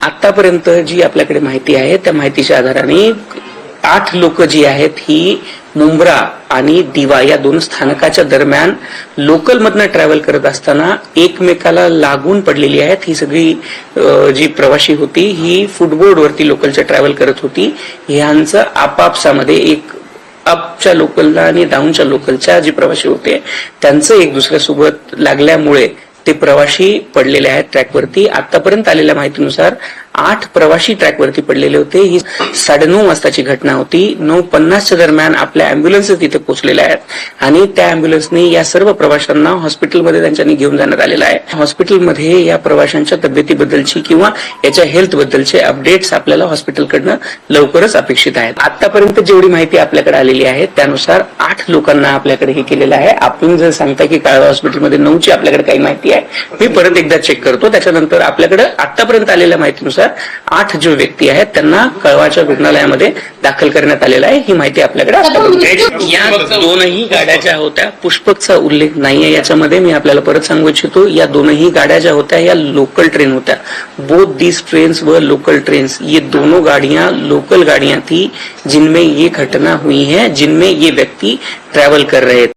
आतापर्यंत जी आपल्याकडे माहिती आहे त्या माहितीच्या आधाराने आठ लोक जी आहेत ही मुंब्रा आणि दिवा या दोन स्थानकाच्या दरम्यान लोकलमधनं ट्रॅव्हल करत असताना एकमेकाला लागून पडलेली आहेत. ही सगळी जी प्रवासी होती ही फुटबोर्डवरती लोकलच्या ट्रॅव्हल करत होती. ह्यांचं आपापसामध्ये एक अपच्या लोकलला आणि डाऊनच्या लोकलच्या जे प्रवासी होते त्यांचं एक दुसऱ्यासोबत लागल्यामुळे ते प्रवाशी पडलेले आहेत ट्रॅकवरती. आतापर्यंत आलेल्या माहितीनुसार आठ प्रवासी ट्रॅकवरती पडलेले होते. ही साडेनऊ वाजताची घटना होती. नऊ पन्नासच्या दरम्यान आपल्या अँब्युलन्स तिथे पोहोचलेल्या आहेत. आणि त्या अँब्युलन्सने या सर्व प्रवाशांना हॉस्पिटलमध्ये त्यांच्यानी घेऊन जाण्यात आलेलं आहे. हॉस्पिटलमध्ये या प्रवाशांच्या तब्येतीबद्दलची किंवा याच्या हेल्थ बद्दलचे अपडेट्स आपल्याला हॉस्पिटलकडनं लवकरच अपेक्षित आहेत. आतापर्यंत जेवढी माहिती आपल्याकडे आलेली आहे त्यानुसार आठ लोकांना आपल्याकडे हे केलेलं आहे. आपण जर सांगता की काळवा हॉस्पिटलमध्ये नऊची आपल्याकडे काही माहिती आहे मी परत एकदा चेक करतो. त्याच्यानंतर आपल्याकडे आतापर्यंत आलेल्या माहितीनुसार आठ जो व्यक्ती आहेत त्यांना कळवाच्या रुग्णालयामध्ये दाखल करण्यात आलेलं आहे. ही माहिती आपल्याकडे या दोनही गाड्या ज्या होत्या. पुष्पकचा उल्लेख नाहीये याच्यामध्ये. मी आपल्याला परत सांगू इच्छितो या दोनही गाड्या ज्या होत्या या लोकल ट्रेन होत्या. बोथ दिस ट्रेन्स व लोकल ट्रेन्स ये दोनों गाड़ियां लोकल गाड़ियां थी जिनमें ये घटना हुई है जिनमें ये व्यक्ति ट्रैवल कर रहे थे।